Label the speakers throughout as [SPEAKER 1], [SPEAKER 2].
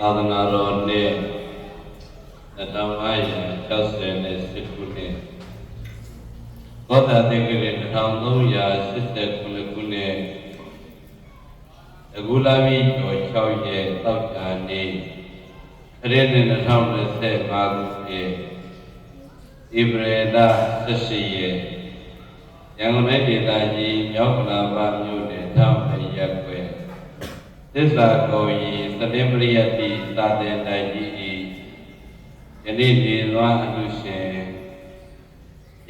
[SPEAKER 1] သာသနာတော်နှစ်2560ခုနှစ်ဘောဓတေကရေ1389ခုနှစ်အခုလာပြီကျော်6ရက်တောက်တာနေ့ခရစ်နှစ်2025ခုနှစ်ဧပြီလ18ရက်ရန်ကုန်တိုင်းဒေသကြီးမြောက်ကလာပါမြို့နယ်ထောင်မရက်ွယ် သစ္စာကိုကြီးသတိပရိယတိသာသင်တိုင်ကြီးဤယနေ့နေလွမ်းအလူရှင်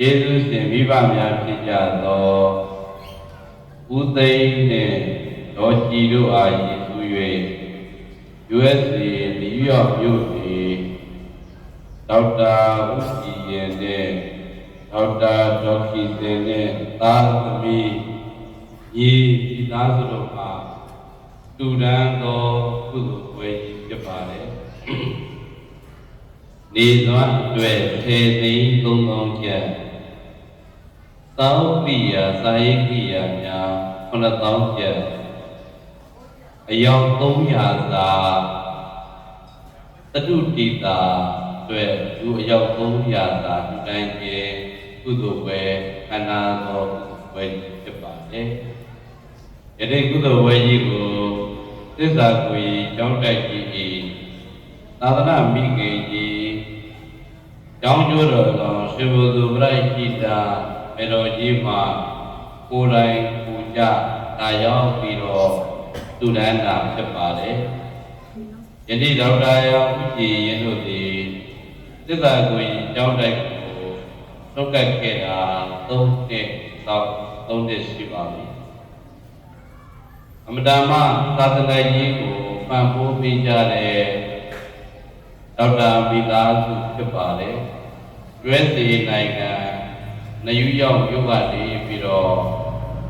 [SPEAKER 1] ယေရှုရှင်မိဘများဖြစ်ကြသောဦးသိန်းနှင့်ဒေါ်ကြည်တို့အားရည်သူ၍ USA နယူးယောက်မြို့တွင်ဒေါက်တာဦးကြည်ရင်နှင့်ဒေါက်တာဒေါက်ခီစင်နှင့်သာသမီညီဒီသားစုတို့အား တူတန်းသောကုသိုလ်ပွဲကြီးဖြစ်ပါတယ်။နေသောအတွက်ထေသိန်းသုံးပေါင်းချက်သောပိယသာယကိယများခုနှစ်သောင်းချက်အယောက်300စာတတုတိတာအတွက်လူအယောက်300စာဒီတိုင်းကျေကုသိုလ်ပွဲခန္ဓာသောပွဲဖြစ်ပါတယ်။ယနေ့ကုသိုလ်ပွဲကြီးကို သစ္စာကိုယ်ကျောင်းတိုက်ကြီးဤသာသနာမိခင်ကြီးကျောင်းကျိုးတော်သောရှင်ဘုသူပရိဟိတာမေတော်ကြီးမှာကိုယ်တိုင်ပူကြတာရောက်ပြီးတော့သူဒန်းတာဖြစ်ပါတယ်။ယနေ့ဒေါက်တာရောဥကြည်ရင်တို့သည်သစ္စာကိုယ်ကျောင်းတိုက်ကိုသုတ်ကတ်ခဲ့တာ၃နှစ်တော့၃နှစ်ရှိပါပြီ။ အမတမသာသနာကြီးကိုပံ့ပိုးပေးကြတဲ့ဒေါက်တာမိသားစုဖြစ်ပါတယ်။ရွေးစီနိုင်ငံနယူးယောက်မြို့ကနေပြီးတော့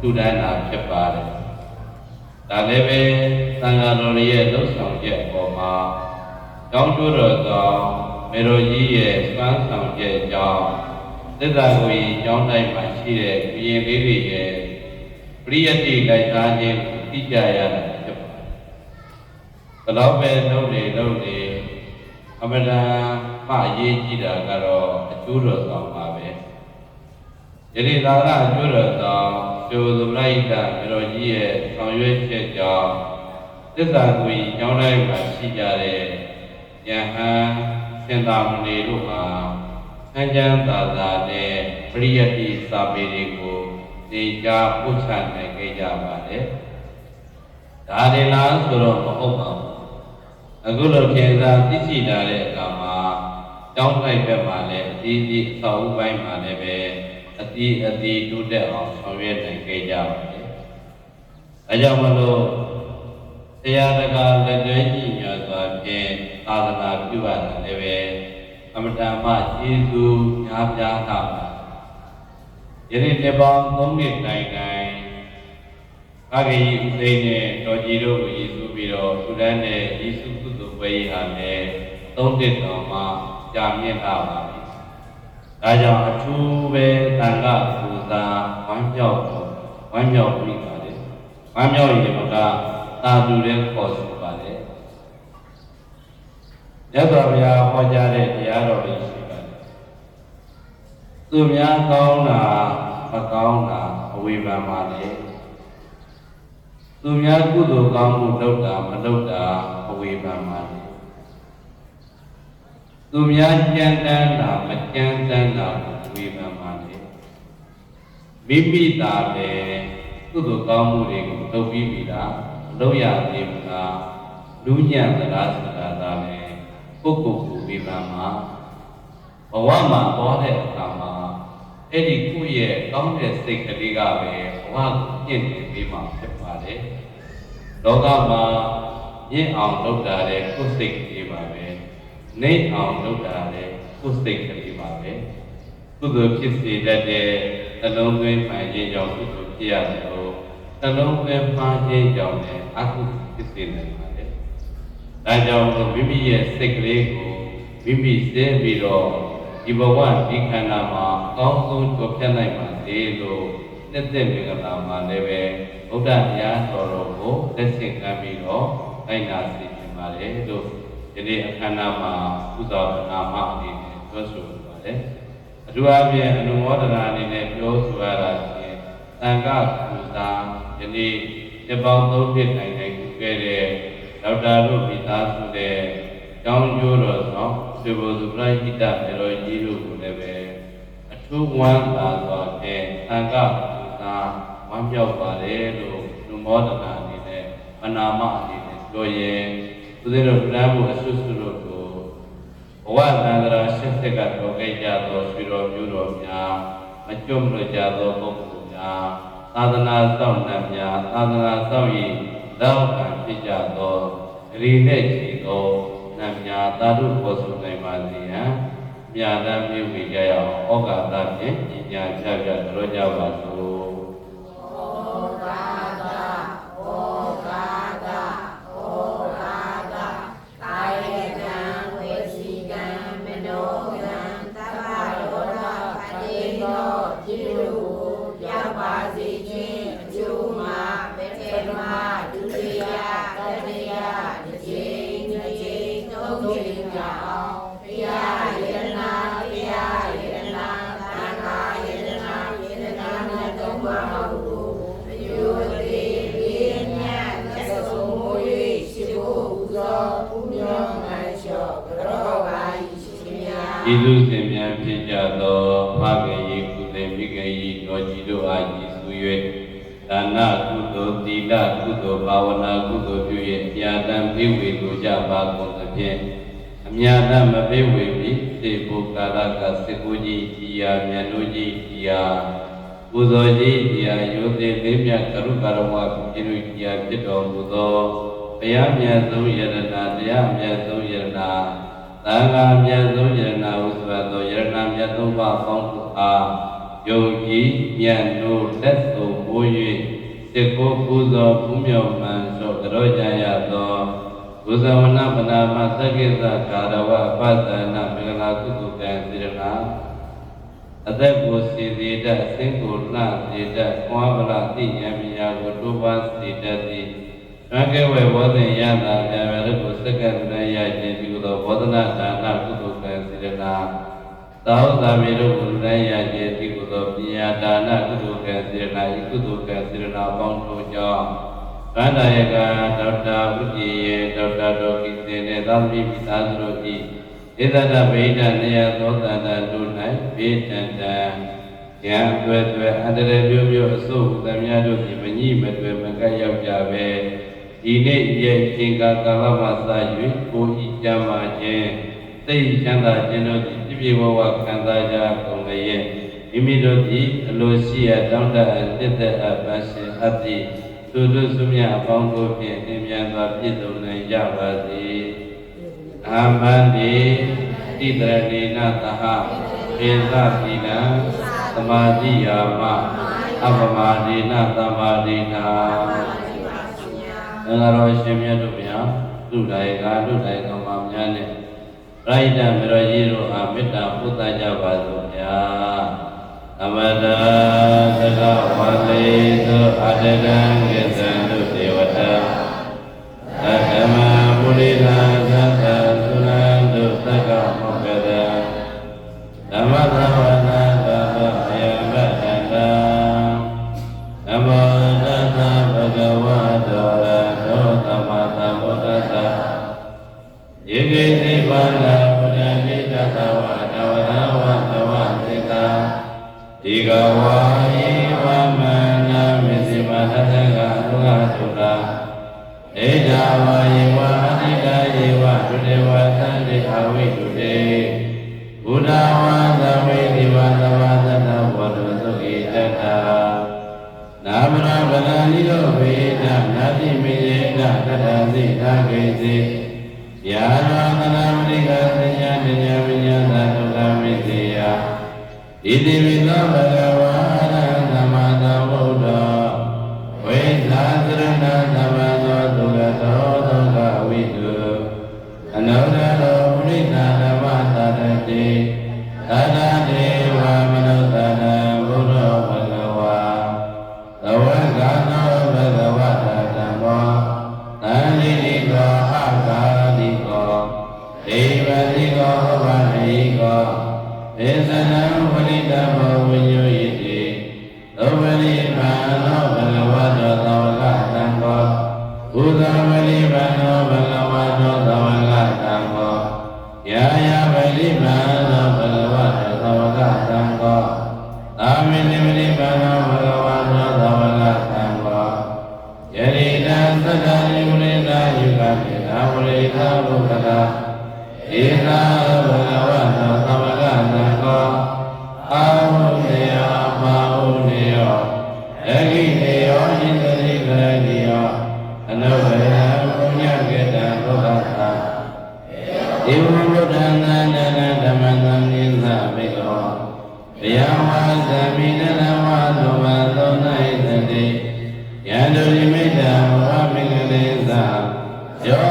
[SPEAKER 1] သူတန်းတာဖြစ်ပါတယ်။ဒါလည်းပဲသံဃာတော်ရဲ့လှုပ်ဆောင်ချက်အပေါ်မှာတောင်းတတော်သောမေတော်ကြီးရဲ့စွမ်းဆောင်ချက်ကြောင့်သစ္စာကိုယ်ကျောင်းတိုင်းမှာရှိတဲ့ဘုရင်လေးတွေရဲ့ပရိယတ်တိလိုက်စားခြင်း ကိုသိကြရတာဖြစ်ပါတယ်။ဘလောက်ပဲလုပ်နေလုပ်နေအမှန်တန်မှအရေးကြီးတာကတော့အကျိုးတော်ဆောင်ပါပဲ။ယနေ့သာရအကျိုးတော်ဆောင်ကျိုးသမလိုက်တာမေတော်ကြီးရဲ့ဆောင်ရွက်ချက်ကြောင့်သစ္စာကိုယ်ကျောင်းတိုင်းမှာရှိကြတဲ့ယဟန်စင်သာမဏေတို့မှာဆန်းချမ်းသာသာနဲ့ပရိယတ်တိစာပေတွေကိုနေကြပို့ချနိုင်ခဲ့ကြပါတယ်။ ဒါတွေလားဆိုတော့မဟုတ်ပါဘူး။အခုလိုခင်စားသိရှိလာတဲ့အခါမှာတောင်းတိုက်ဘက်မှာလည်းအသေးသေးအဆောက်အဦပိုင်းမှာလည်းပဲအတီးအတီးတိုးတက်အောင်ဆောင်ရွက်နိုင်ခဲ့ကြပါတယ်။အဲကြောင့်မလို့တရားတကာလက်တွဲကြည့်ညာစွာဖြင့်သာသနာပြုရတာလည်းပဲအမတန်မှကျေးဇူးများပြားတာပါယနေ့တပေါင်း၃နှစ်တိုင်တိုင် အဂေယဥသိနဲ့တော်ကြီးတို့ကိုရည်စူးပြီးတော့သုဒန်းနဲ့ယေရှုကုသိုလ်ပွဲရဟာလည်း၃နှစ်တော်မှကြာမြင့်လာပါပြီ။ဒါကြောင့်အထူးပဲတန်ခါပူဇာဝမ်းမြောက်ဝမ်းမြောက်ပြီးပါလေ။ဝမ်းမြောက်ရင်မကတာတူတဲ့ခေါ်ဆိုပါလေ။မြတ်စွာဘုရားဟောကြားတဲ့တရားတော်တွေရှိပါတယ်။သူများကောင်းတာမကောင်းတာအဝေဖန်ပါလေ။ သူများကုသိုလ်ကောင်းမှုလုပ်တာမလုပ်တာအဝေဖန်ပါလေ။သူများကြမ်းတမ်းတာမကြမ်းတမ်းတာအဝေဖန်ပါလေ။မိမိသာပဲကုသိုလ်ကောင်းမှုတွေကိုလုပ်ပြီးပြီလားမလုပ်ရသေးဘူးလားလူညံ့သလားဆိုတာဒါပဲပုဂ္ဂိုလ်ကိုဝေဖန်မှာဘဝမှာပေါ်တဲ့အခါမှာအဲ့ဒီကိုယ့်ရဲ့ကောင်းတဲ့စိတ်ကလေးကပဲဘဝကိုပြင့်နေပြီးမှဖြစ်ပါတယ် လောကမှာမြင့်အောင်လုပ်တာတဲ့ကိုယ်စိတ်ကလေးပါပဲနှိမ့်အောင်လုပ်တာတဲ့ကိုယ်စိတ်ကလေးပါပဲကုသိုလ်ဖြစ်စေတတ်တဲ့နှလုံးသွင်းမှန်ခြင်းကြောင့်ကုသိုလ်ဖြစ်ရတယ်လို့နှလုံးသွင်းမှန်ခြင်းကြောင့်လည်းအကုသိုလ်ဖြစ်စေနိုင်ပါတယ်ဒါကြောင့်မိမိရဲ့စိတ်ကလေးကိုမိမိစင်းပြီးတော့ဒီဘဝဒီခန္ဓာမှာအကောင်းဆုံးကြွဖြတ်နိုင်ပါစေလို့ နှစ်သက်မင်္ဂလာမှာလည်းပဲဗုဒ္ဓတရားတော်တော်ကိုလက်ဆင့်ကမ်းပြီးတော့လိုက်နာစေချင်နိုင်ပါတယ်လို့ဒီနေ့အခမ်းအနားမှာဥဇောနာမအနေနဲ့ပြောဆိုလိုပါတယ်အထူးအဖြင့်အနုမောဒနာအနေနဲ့ပြောဆိုရတာချင်းတန်ခါကူသာဒီနေ့ဒီပေါင်းသုံးနှစ်နိုင်နိုင်ခဲ့တဲ့ဒေါက်တာတို့မိသားစုတဲ့ကျောင်းကျိုးတော်ဆောင်စေဘုသူပရိဟိတမေတော်ကြီးတို့ကိုလည်းပဲအထူးဝမ်းသာစွာဖြင့်တန်ခါ ကူသာဝမ်းမြောက်ပါတယ်လို့အနုမောဒနာအနေနဲ့အနာမအနေနဲ့ပြောရင်သူတို့ဗုဒ္ဓဘုအဆုစုတို့ကိုဘဝသန္တရာရှစ်ဆက်ကတော်ခဲ့ကြသောဆွေတော်မျိုးတော်များမကျွတ်မလို့ကြသောပုဂ္ဂိုလ်များသာသနာစောင့်နှံများသာသနာစောင့်၏လောက်ခံဖြစ်ကြသောဂရီနဲ့ချီသောနှံများသာဓုပေါ်ဆိုနိုင်ပါစေဟံမြာတမ်းမြင့်ဝေကြရအောင်ဩကာသဖြင့်ပညာချပြတော်ကြပါစို့ ဤသူစဉ်မြန်ဖြစ်ကြသောဖခင်ယေကုသေမိခင်ယေတော်ကြီးတို့အားယေရှု၍ဒါနကုသိုလ်သီလကုသိုလ်ဘာဝနာကုသိုလ်ပြု၍အမြတ်တမ်းပြေဝေလိုကြပါကုန်သဖြင့်အမြတ်တမ်းမပြေဝေပြီးစေဖို့ကာလကစေကိုကြီးဒီယာမြတ်တို့ကြီးဒီယာပူဇော်ကြီးဒီယာယောသေလေးမြတ်ကရုကာရဝပြုလို့ဒီယာဖြစ်တော်မူသောဘုရားမြတ်ဆုံးယရနာတရားမြတ်ဆုံးယရနာ သံဃာမြတ်ဆုံးယရနာဟုဆိုသောယရနာမြတ်သုံးပါးပေါင်းတို့အားယုံကြည်မြတ်တို့လက်စုံပိုး၍စေကိုပူဇော်ပူးမြော်မှန်သောကြောကြရသောဘုဇဝနာပနာမသက္ကိသကာရဝပသနာမင်္ဂလာကုသိုလ်ကံစေရနာအသက်ကိုစီစီတတ်အသင်ကိုလှစေတတ်ကွာဗလာတိဉာဏ်မြာကိုတိုးပါစေတတ်သည်ရကဲဝေဘောဇင်ယတာဗျာဗျာတို့ကိုစက္ကန့်တည်းရခြင်းပြု သောဘောဓနာဒါနကုသိုလ်ကံစေရနာသာဝသာမေတို့ကိုတည်းရခြင်းပြုသောပညာဒါနကုသိုလ်ကံစေရနာဤကုသိုလ်ကံစေရနာပေါင်းတို့ကြောင့်ဗန္ဒယကဒေါက်တာဥကြည်ရဲ့ဒေါက်တာတော်ကိစေနဲ့သာသမီမိသားစုတို့ဤဧတတဗိဒနေယသောတန္တတို့၌ဘေးတန်တန်ဉာဏ်တွဲတွဲအန္တရာယ်မျိုးမျိုးအစိုးသမျှတို့သည်မညိမတွယ်မကပ်ရောက်ကြပဲ ဒီနေ့ရဲ့အချိန်ကာကာလမှစ၍ကိုဤကြမ်းပါခြင်းသိချမ်းသာခြင်းတို့သည်ပြည့်ပြည့်ဝဝခံစားကြကုန်လျက်မိမိတို့သည်အလိုရှိရတောင်းတအပ်တစ်သက်အပ်ပါရှင်အပ်သည့်သူတို့စုမြအပေါင်းတို့ဖြင့်အင်းမြန်စွာပြည့်စုံနိုင်ကြပါစေအာမန္တိတိတရဏိနသဟေသပိနံသမာတိယာမအပမဒေနသမာဒေနာ အင်္ဂါတော်ရှင်မြတ်တို့များလူတိုင်းကလူတိုင်းကောင်းပါများနဲ့ပရိဒတ်မရောကြီးတို့အားမေတ္တာပို့သကြပါစို့ဗျာသမတသကဝလေသုအတကံကိသံ ကေစေယာနောသနာမရိကသညာတညာဝိညာသဒုက္ခမေစေယဣတိဝိသောဘဂဝါရသမ္မာသမ္ဗုဒ္ဓဝိသသရဏသမ္မာသောဒုက္ခသောဒုက္ခဝိတုအနုတ္ဒေသနံဝိတမောဝိညုယိတိသောပရိပါနောဘဂဝတောသောကတံကောဘုဒ္ဓပရိပါနောဘဂဝတောသောကတံကောယာယပရိပါနောဘဂဝတောသောကတံကောသာမိနိပရိပါနောဘဂဝတောသောကတံကောယရိတံသတ္တရိဝိတာယုကပိနာဝရိတာဘုဒ္ဓတာဧသာ တိယောအနုဘယံပုညကေတံဘုဒ္ဓတာဧဝံဘုဒ္ဓံသန္တနာဓမ္မသံနိသမေကောဘယံဝါသမိနလဝါသောဘသော၌သတိယန္တုရိမိတ္တဝါမိကလေသာယော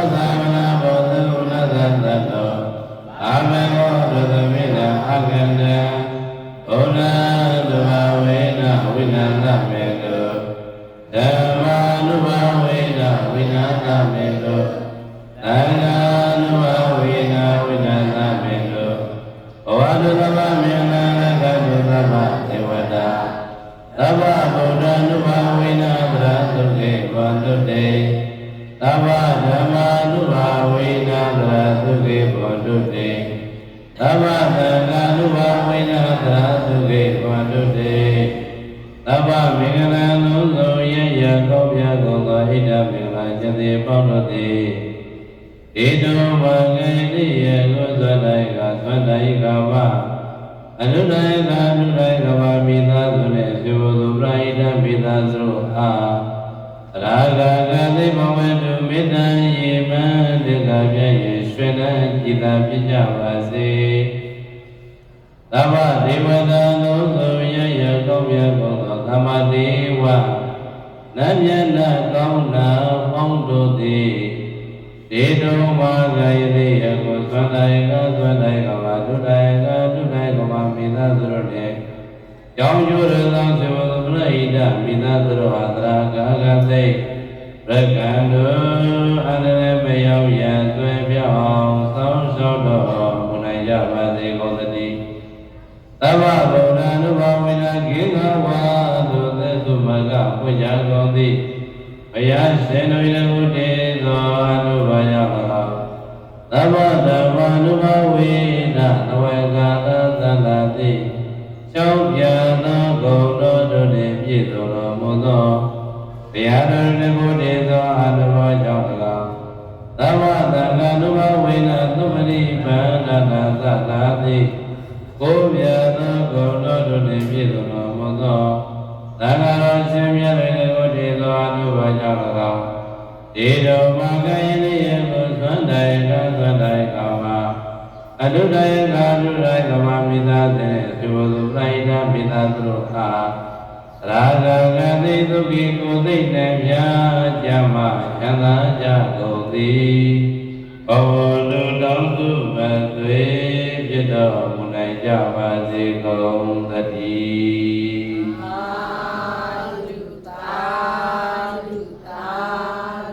[SPEAKER 1] ရာဂကသိဘဝတုမေတ္တယေမံတေကပြည့်ရရွှေနှံကြည်သာပြကြပါစေသဗ္ဗဒေဝတာလုံးစုံရရကောင်းမြတ်ကုန်သောသမ္မာဒေဝနတ်မြတ်နာကောင်းနာပေါင်းတို့သည်ဒေတုံမာဂယတိယကိုသန္တယကသန္တယကဝဒုတယကဒုတယကဝမိသားစုတို့နှင့်ကြောင်းကျိုးရသောစေဝသပရိဒမိသားစုတို့ဟာသရာဂဂသိ ရကံတို့အန္တရမရောက်ရန်သွဲပြောင်းသောင်းလျှောက်တော်မူနိုင်ကြပါစေကုန်သတည်းသဗ္ဗဗုဒ္ဓ ानु ဘဝေနကေငဝါသုသေသုမကပွင့်ကြကုန်သည်ဘုရားရှင်တို့၏ဝတ္တေသောအနုဘာယမလားသဗ္ဗဓမ္မာနုဘဝေနသဝေကာသသန္တာတိချောင်းပြသောဂုဏ်တော်တို့နှင့်ပြည့်စုံတော်မူသော ဘုရားတော်၏ဝတ္တေသောအနုဘာကြောင့်၎င်းသဗ္ဗသံဃာနုဘဝေနသုမရိပန္နနာသနာတိကိုယ်ပြသောဂုဏ်တော်တို့နှင့်ပြည့်စုံတော်မူသောသံဃာတော်ရှင်မြတ်၏ဝတ္တေသောအနုဘာကြောင့်၎င်းဒေတောမကယနိယကိုသန္တယကသန္တယကမှာအတုတယကအတုတယကမမိသားစေသေဝသုပရိဒမိသားစုတို့အား ရာဂကတိသုခိကိုသိနေမြာကြမချမ်းသာကြကုန်သည်ဘဝတုတောင်းသူမသွေဖြစ်တော်မူနိုင်ကြပါစေကုန်သတည်း
[SPEAKER 2] သာဓုသာဓုသာ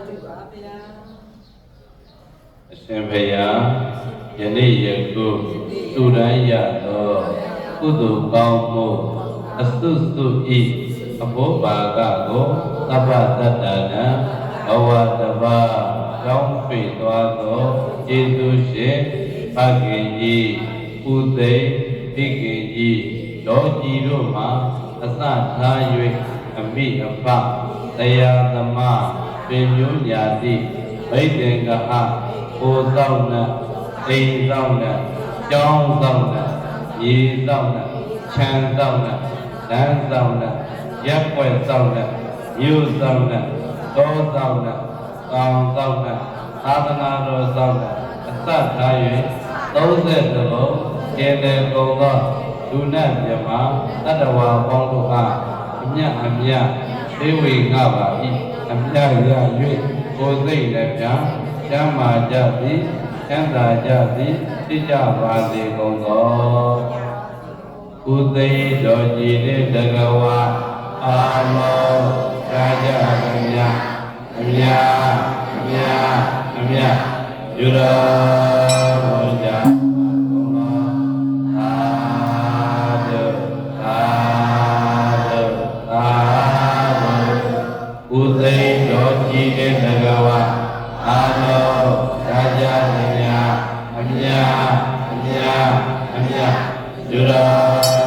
[SPEAKER 2] ဓုပါဗျာ
[SPEAKER 3] အရှင်ဘုရားယနေ့ယခုသူတိုင်းရသောကုသိုလ်ကောင်းမှုအစုစုဤ အဘောပါကကိုသဗ္ဗတတ္တနာဘဝတဘာကြောင်းပြသွားသောကျေးဇူးရှင်ဖခင်ကြီးဥသိဖိခင်ကြီးတော်ကြီးတို့မှာအစထား၍အမိအဖတရားသမားပင်မျိုးညာတိဗိဒေကဟကိုသောက်နဲ့အိမ်သောက်နဲ့ကျောင်းသောက်နဲ့ရေသောက်နဲ့ခြံသောက်နဲ့လမ်းသောက်နဲ့ ရက်ွက်သောက်နဲ့မြို့သောက်နဲ့တောသောက်နဲ့ကောင်သောက်နဲ့သာသနာတော်သောက်နဲ့အစထား၍30လုံးကျင်တယ်ကုန်သောလူနဲ့မြမတတ္တဝါပေါင်းတို့အားအမြတ်အမြတ်သေဝေငါပါ၏အမြတ်ရ၍ကိုယ်သိလည်းဗျာကျမ်းမာကြသည်ချမ်းသာကြသည်သိကြပါစေကုန်သောကုသိုလ်တော်ကြည်တဲ့တကဝါ အာမောကြာကြခင်ဗျာအမြာအမြာအမြာယူ
[SPEAKER 1] ရာဘောကြဥသိမ်းတော်ကြည်တဲ့ငကဝအာနောရာဇာမြာအမြာအမြာအမြာယူရာ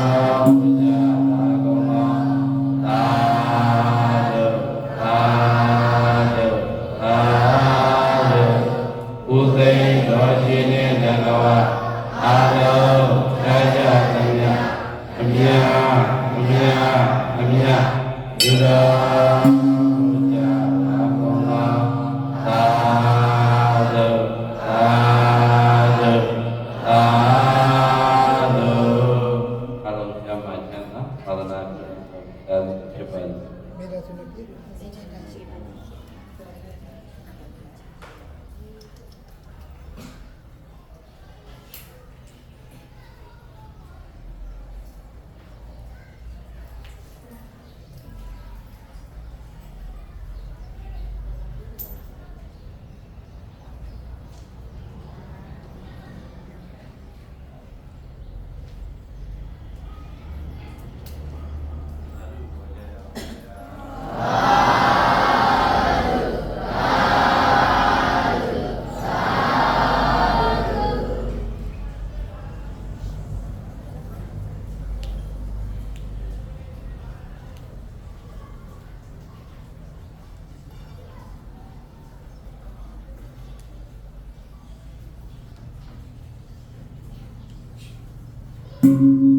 [SPEAKER 1] ကျေး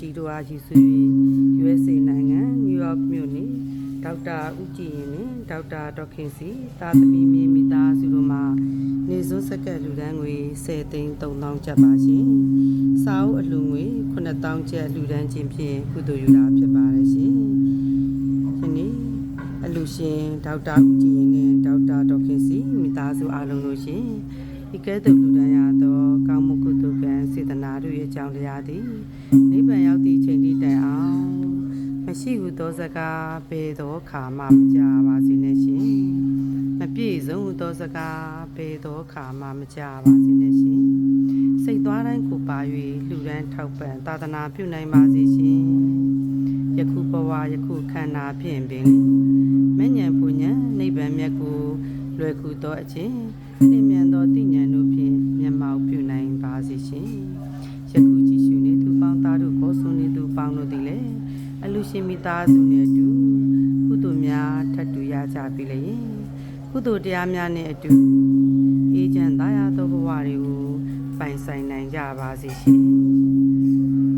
[SPEAKER 4] ကြ
[SPEAKER 2] ည်တို့အားယေရှု၍ USA နိုင်ငံနယူးယောက်မြို့နေဒေါက်တာဦးကြည်ရင်နှင့်ဒေါက်တာဒေါက်ခင်စီတာသမီမြေမိသားစုတို့မှနေစွန်းစက္ကက်လူဒန်းငွေ10သိန်း3000ကျပ်ပါရှင်။စာအုပ်အလှူငွေ9000ကျပ်လူဒန်းခြင်းဖြင့်ကုသိုလ်ယူတာဖြစ်ပါတယ်ရှင်။ယနေ့အလူရှင်ဒေါက်တာဦးကြည်ရင်နှင့်ဒေါက်တာဒေါက်ခင်စီမိသားစုအားလုံးတို့ရှင်။ဤကဲ့သို့လူဒန်းရသောကောင်းမှုကုသိုလ်ကံ စေတနာတို့ရဲ့အကြောင်းတရားသည်နိဗ္ဗာန်ရောက်သည့်အချိန်ထိတိုင်အောင်မရှိဟုသောစကားဘယ်သောခါမှမကြပါစေနဲ့ရှင်မပြည့်စုံဟုသောစကားဘယ်သောခါမှမကြပါစေနဲ့ရှင်စိတ်သွားတိုင်းကိုပါ၍လှူဒန်းထောက်ပံ့သာသနာပြုနိုင်ပါစေရှင်ယခုဘဝယခုခန္ဓာဖြင့်ပင်မဉ္ဇဉ်ပူဉ္ဇဉ်နိဗ္ဗာန်မြတ်ကိုလွယ်ကူသောအခြင်း ရှင်မိသားစုနှင့်အတူကုသိုလ်များထပ်တူရကြပြီလေကုသိုလ်တရားများနှင့်အတူအေးချမ်းသာယာသောဘဝတွေကိုပိုင်ဆိုင်နိုင်ကြပါစေရှင်